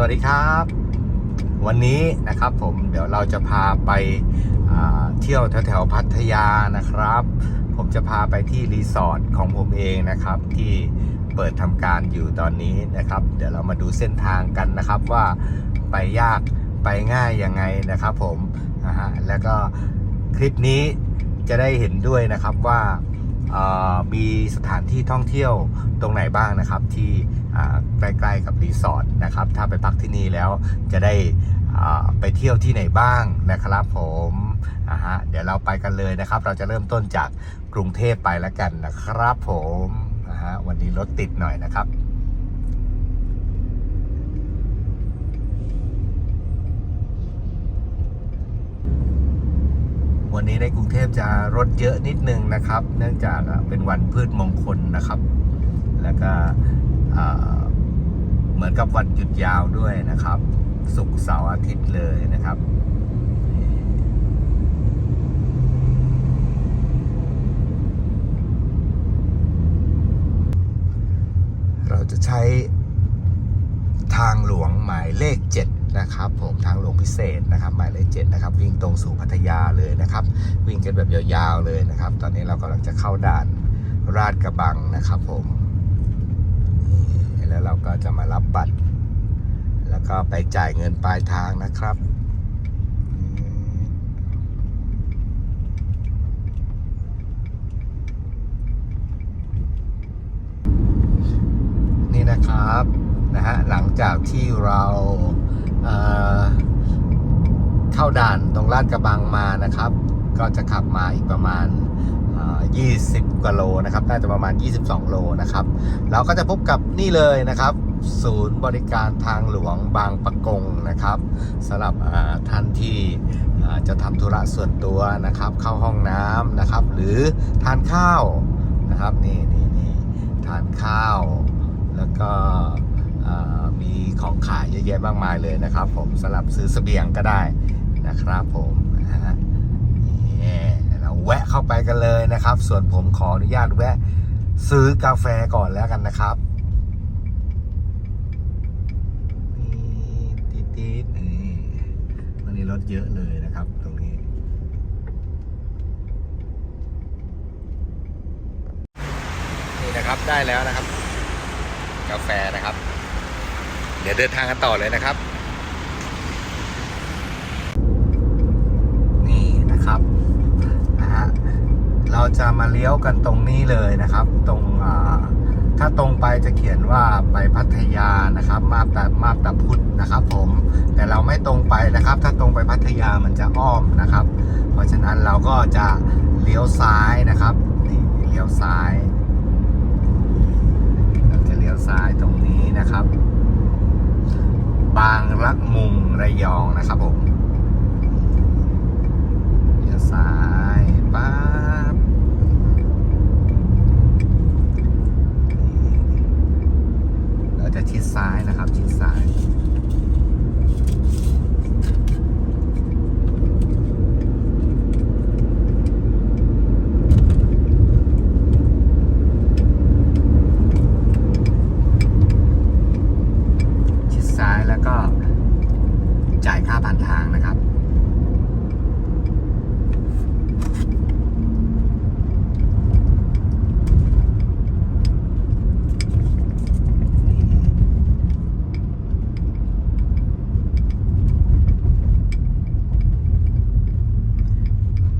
วัสดีครับ วันนี้นะครับผมเดี๋ยวเราจะพาไปเที่ยวแถวแถวๆพัทยานะครับ ผมจะพาไปที่รีสอร์ทของผมเองนะครับ ที่เปิดทำการอยู่ตอนนี้นะครับ เดี๋ยวเรามาดูเส้นทางกันนะครับว่าไปยากไปง่ายยังไงนะครับผมนะฮะแล้วก็คลิปนี้จะได้เห็นด้วยนะครับว่า มีสถานที่ท่องเที่ยวตรงไหนบ้างนะครับ ที่ใกล้ๆกับรีสอร์ทนะครับ ถ้าไปพักที่นี่แล้วจะได้ไปเที่ยวที่ไหนบ้างนะครับผมอ่าฮะเดี๋ยวเราไปกันเลยนะครับ เราจะเริ่มต้นจากกรุงเทพไปแล้วกันนะครับ ผมนะฮะวันนี้รถติดหน่อยนะครับ วันนี้ในกรุงเทพจะรถเยอะนิดนึงนะครับ เนื่องจากเป็นวันพืชมงคลนะครับ แล้วก็เหมือนกับวันหยุดยาวด้วยนะครับ ศุกร์เสาร์อาทิตย์เลยนะครับเราจะใช้ทางหลวงหมายเลข 7 นะครับผมทางหลวงพิเศษนะครับหมายเลข7นะครับวิ่งตรงสู่พัทยาเลยนะครับ วิ่งกันแบบยาวๆเลยนะครับ ตอนนี้เรากำลังจะเข้าด่านราดกระบังนะครับผมแล้วเราก็จะมารับบัตร แล้วก็ไปจ่ายเงินปลายทางนะครับนี่นะครับนะฮะหลังจากที่เรา เข้าด่านตรงลาดกระบังมานะครับ ก็จะขับมาอีกประมาณเอ่อ20กว่าโลนะครับ น่าจะประมาณ 22 โลนะครับ เราก็จะพบกับนี่เลยนะครับ ศูนย์บริการทางหลวงบางปะกงนะครับสำหรับท่านที่จะทำธุระส่วนตัวนะครับ เข้าห้องน้ำนะครับ หรือทานข้าวนะครับนี่นี่นี่ทานข้าว แล้วก็มีของขายเยอะแยะมากมายเลยนะครับ ผมสำหรับซื้อเสบียงก็ได้ นะครับผมนะฮะนี่เราแวะเข้าไปกันเลยนะครับ ส่วนผมขออนุญาตแวะซื้อกาแฟก่อนแล้วกันนะครับนี่ติดๆนี่วันนี้รถเยอะเลยนะครับ ตรงนี้ นี่นะครับได้แล้วนะครับ กาแฟนะครับ เดี๋ยวเดินทางกันต่อเลยนะครับ นี่นะครับนะฮะ เราจะมาเลี้ยวกันตรงนี้เลยนะครับ ตรงถ้าตรงไปจะเขียนว่าไปพัทยานะครับ มาบตามาบตาพุธนะครับ ผมแต่เราไม่ตรงไปนะครับ ถ้าตรงไปพัทยามันจะอ้อมนะครับ เพราะฉะนั้นเราก็จะเลี้ยวซ้ายนะครับนี่เลี้ยวซ้าย เราจะเลี้ยวซ้ายตรงนี้นะครับ บางละมุงระยองนะครับผมเลี้ยวซ้ายปั๊บเราจะชิดซ้ายนะครับ ชิดซ้าย ชิดซ้ายแล้วก็จ่ายค่าผ่านทางนะครับ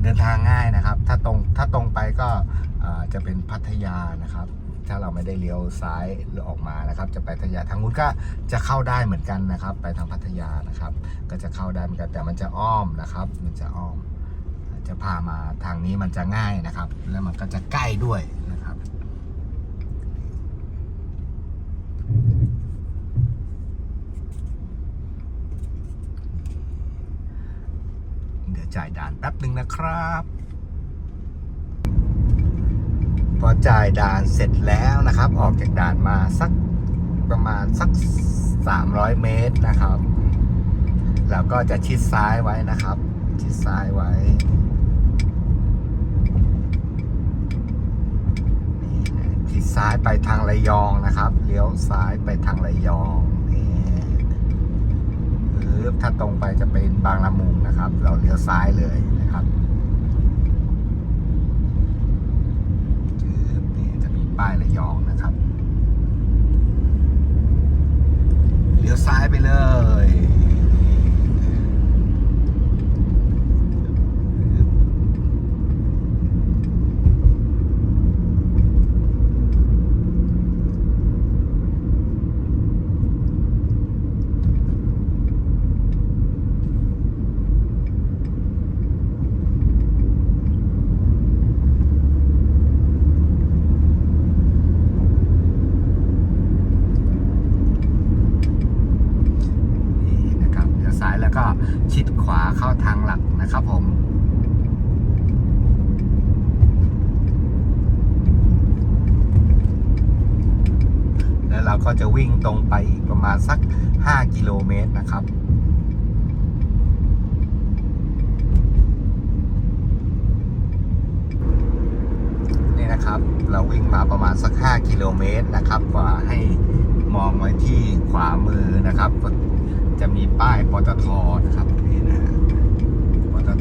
เดินทางง่ายนะครับ ถ้าตรงถ้าตรงไปก็จะเป็นพัทยานะครับ ถ้าเราไม่ได้เลี้ยวซ้ายหรือออกมานะครับ จะไปพัทยาทางนู้นก็จะเข้าได้เหมือนกันนะครับ ไปทางพัทยานะครับ ก็จะเข้าได้เหมือนกันแต่มันจะอ้อมนะครับ มันจะอ้อม จะพามาทางนี้มันจะง่ายนะครับ แล้วมันก็จะใกล้ด้วยนะครับ เดี๋ยว จ่ายด่านแป๊บหนึ่งนะครับ พอจ่ายด่านเสร็จแล้วนะครับ ออกจากด่านมาสักประมาณสัก 300 เมตรนะครับ แล้วก็จะชิดซ้ายไว้นะครับ ชิดซ้ายไว้ชิดซ้ายไปทางระยองนะครับ เลี้ยวซ้ายไปทางระยอง ถ้าตรงไปจะเป็นบางละมุงนะครับ เราเลี้ยวซ้ายเลยนะครับจืบนี่จะมีป้ายระยองนะครับ เลี้ยวซ้ายไปเลย นี่นะครับเลี้ยวซ้ายแล้วก็ชิดขวาเข้าทาง หลักนะครับผมแล้วเราก็จะวิ่งตรงไปอีกประมาณสัก 5 กิโลเมตรนะครับนี่นะครับ เราวิ่งมาประมาณสัก 5 กิโลเมตรนะครับกว่าให้มองไว้ที่ขวามือนะครับ จะมีป้ายปตทนะครับนี่นะ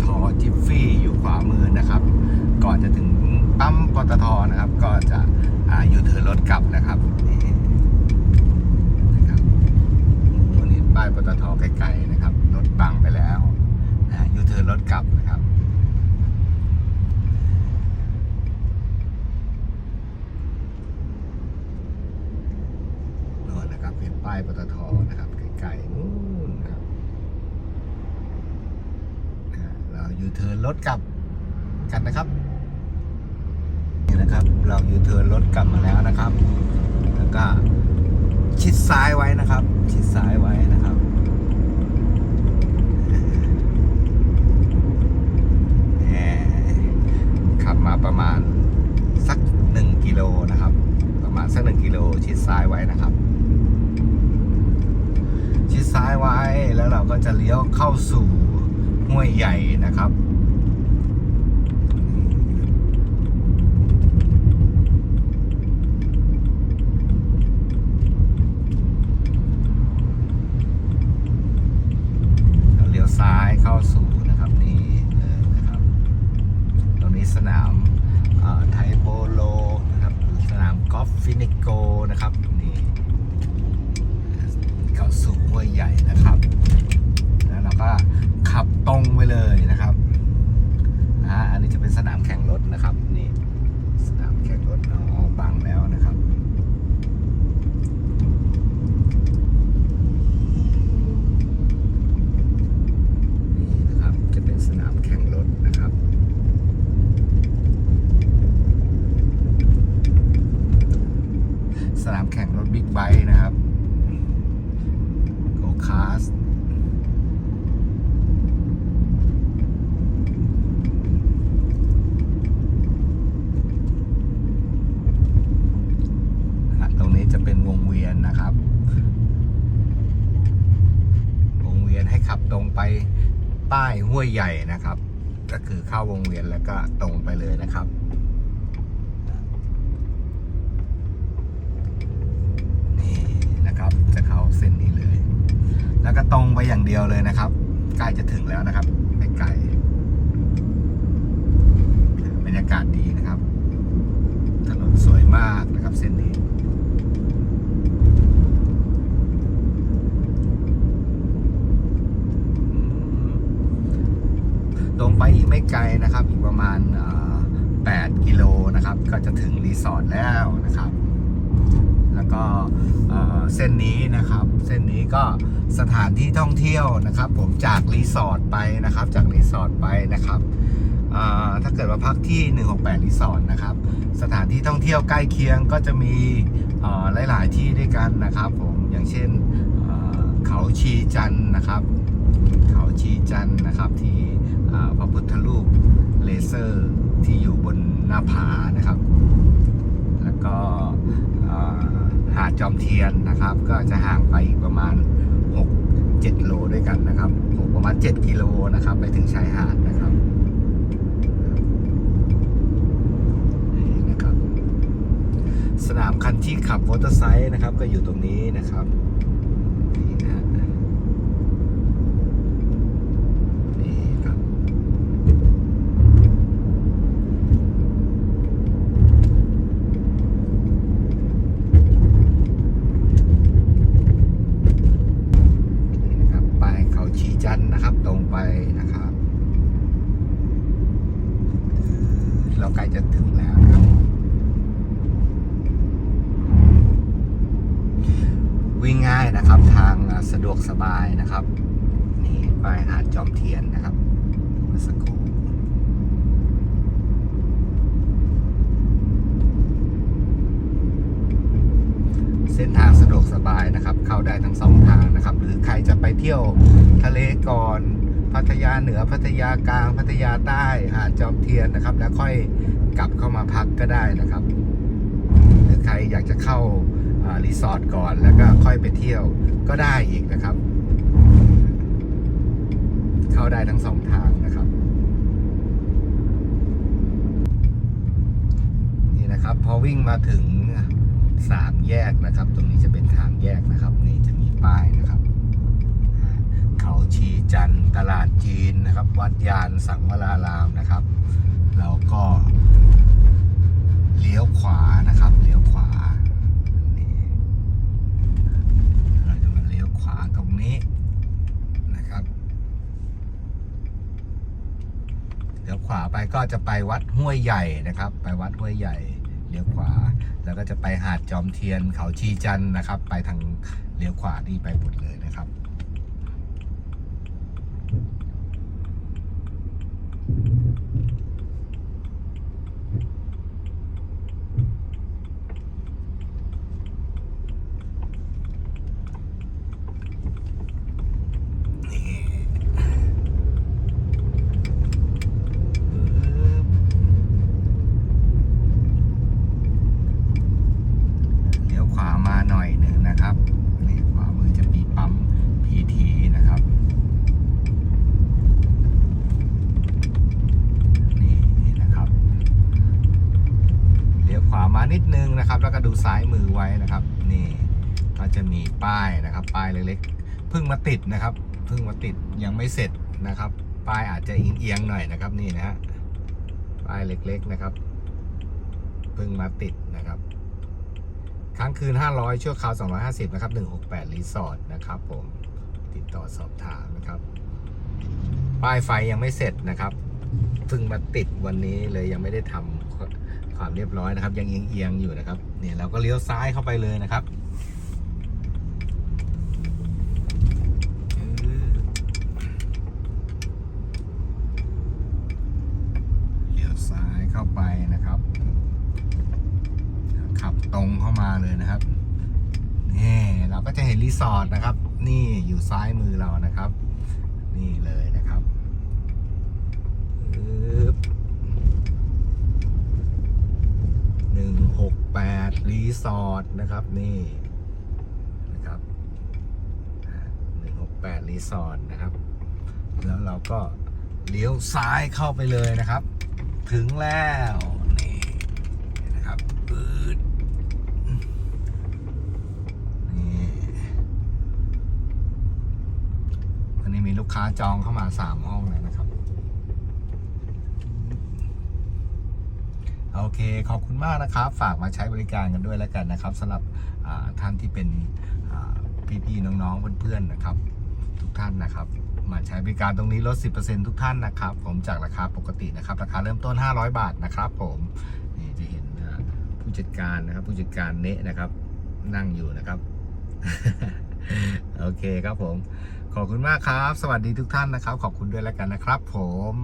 ทจิฟฟี่อยู่ขวามือนะครับ ก่อนจะถึงปั๊มปตทนะครับ ก็จะอยู่เทิร์นรถกลับนะครับนี่นะครับโอ้โหนี่ป้ายปตทไกลๆนะครับรถบังไปแล้วนะยูเทิร์นรถกลับนะครับนู่นนะครับเห็นป้ายปตทนะครับไกลๆนู่นนะครับนะฮะเรา ยูเทิร์นรถกลับกันนะครับนี่นะครับ เรายูเทิร์นรถกลับมาแล้วนะครับ แล้วก็ชิดซ้ายไว้นะครับ ชิดซ้ายไว้นะครับแหมขับมาประมาณสักหนึ่งกิโลนะครับ ประมาณสักหนึ่งกิโลชิดซ้ายไว้นะครับ ชิดซ้ายไว้แล้วเราก็จะเลี้ยวเข้าสู่ ห้วยใหญ่นะครับเลี้ยวซ้ายเข้าสู่นะครับนี่เลยนะครับ ตรงนี้สนามไทโปโลนะครับสนามกอล์ฟฟินิโกนะครับนี่เข้าสู่ห้วยใหญ่นะครับ ก็ขับตรงไปเลยนะครับอ่าอันนี้จะเป็นสนามแข่งรถนะครับนี่สนามแข่งรถอ๋อบังแล้วนะครับ นี่นะครับจะเป็นสนามแข่งรถนะครับ สนามแข่งรถบิ๊กไบค์นะครับโกคาสตรงนี้จะเป็นวงเวียนนะครับ วงเวียนให้ขับ ตรงไปป้ห้วยใหญ่นะครับ ก็คือเข้าวงเวียนแล้วก็ตรงไปเลยนะครับนี่นะครับจะเข้าเส้นนี้เลย แล้วก็ตรงไปอย่างเดียวเลยนะครับใกล้จะถึงแล้วนะครับไม่ไกลบรรยากาศดีนะครับ ถนนสวยมากนะครับเส้นนี้ ตรงไป อีกไม่ไกลนะครับ อีกประมาณ 8 กิโลนะครับ ก็จะถึงรีสอร์ทแล้วนะครับ แล้วก็เส้นนี้นะครับ เส้นนี้ก็สถานที่ท่องเที่ยวนะครับ ผมจากรีสอร์ทไปนะครับ จากรีสอร์ทไปนะครับถ้าเกิดว่าพักที่ 168 รีสอร์ทนะครับ สถานที่ท่องเที่ยวใกล้เคียงก็จะมีหลาย ๆ ที่ด้วยกันนะครับ ผมอย่างเช่นเขาชีจันนะครับ เขาชีจันนะครับที่ พระพุทธรูปเลเซอร์ที่อยู่บนหน้าผานะครับ แล้วก็หาดจอมเทียนนะครับ ก็จะห่างไปอีกประมาณ 6 7โลด้วยกันนะครับประมาณ 7 กิโลนะครับ ไปถึงชายหาดนะครับนี่นะครับสนามคันที่ขับมอเตอร์ไซค์นะครับ ก็อยู่ตรงนี้นะครับนี่นะฮะ วิ่งง่ายนะครับ ทางสะด วกสบายนะครับ นี่ไปหาดจอมเทียนนะครับเมื่อสักครู่เส้นทางสะดวกสบายนะครับ เข้าได้ทั้งสองทางนะครับ หรือใครจะไปเที่ยวทะเลก่อนพัทยาเหนือพัทยากลางพัทยาใต้หาดจอมเทียนนะครับ แล้วค่อยกลับเข้ามาพักก็ได้นะครับ หรือใครอยากจะเข้า รีสอร์ทก่อนแล้วก็ค่อยไปเที่ยวก็ได้อีกนะครับ เข้าได้ทั้งสองทางนะครับ นี่นะครับ พอวิ่งมาถึงสามแยกนะครับ ตรงนี้จะเป็นทางแยกนะครับ นี่จะมีป้ายนะครับ เขาชีจันตลาดจีนนะครับ วัดยานสังวรารามนะครับ แล้วก็เลี้ยวขวานะครับเลี้ยวขวานี่เราจะมาเลี้ยวขวาตรงนี้นะครับ เลี้ยวก็จะไปวัดห้วยใหญ่นะครับ ไปวัดห้วยใหญ่เลี้ยวขวา แล้วก็จะไปหาดจอมเทียนเขาชีจันนะครับ ไปทางเลี้ยวขวานี่ไปหมดเลยนะครับ นี่ปึ๊บเลี้ยวขวามาหน่อยหนึ่งนะครับ นี่ขวามือจะมีปั๊มพีทีนะครับ นี่นะครับ เลี้ยวขวามานิดนึงนะครับ แล้วก็ดู ซ้ายมือไว้นะครับ นี่ก็จะมีป้ายนะครับ ป้ายเล็กๆเพิ่งมาติดนะครับเพิ่งมาติดยังไม่เสร็จนะครับ ป้ายอาจจะเอียงๆหน่อยนะครับนี่นะฮะป้ายเล็กๆนะครับเพิ่งมาติดนะครับค้างคืน 500 ชั่วคราว 250 นะครับ 168 รีสอร์ทนะครับผม ติดต่อสอบถามนะครับ ป้ายไฟยังไม่เสร็จนะครับเพิ่งมาติดวันนี้เลยยังไม่ได้ทำ ความเรียบร้อยนะครับ ยังเอียงๆอยู่นะครับ เนี่ยเราก็เลี้ยวซ้ายเข้าไปเลยนะครับเลี้ยวซ้ายเข้าไปนะครับ ขับตรงเข้ามาเลยนะครับนี่เราก็จะเห็นรีสอร์ทนะครับ นี่อยู่ซ้ายมือเรานะครับ นี่เลยนะครับปึ๊บหนึ่งหกแปด รีสอร์ทนะครับนี่นะครับหนึ่งหกแปดรีสอร์ทนะครับ แล้วเราก็เลี้ยวซ้ายเข้าไปเลยนะครับ ถึงแล้วนี่นะครับปืดนี่วันนี้มีลูกค้าจองเข้ามาสามห้องเลยนะครับ โอเค ขอบคุณมากนะครับ ฝากมาใช้บริการกันด้วยแล้วกันนะครับสำหรับท่านที่เป็นพี่ๆน้องๆเพื่อนๆนะครับ ทุกท่านนะครับ มาใช้บริการตรงนี้ลด 10%ทุกท่านนะครับ ผมจากราคาปกตินะครับ ราคาเริ่มต้น 500 บาทนะครับผมนี่จะเห็นผู้จัดการนะครับ ผู้จัดการเนะนะครับ นั่งอยู่นะครับ โอเคครับผม ขอบคุณมากครับ สวัสดีทุกท่านนะครับ ขอบคุณด้วยแล้วกันนะครับ ผม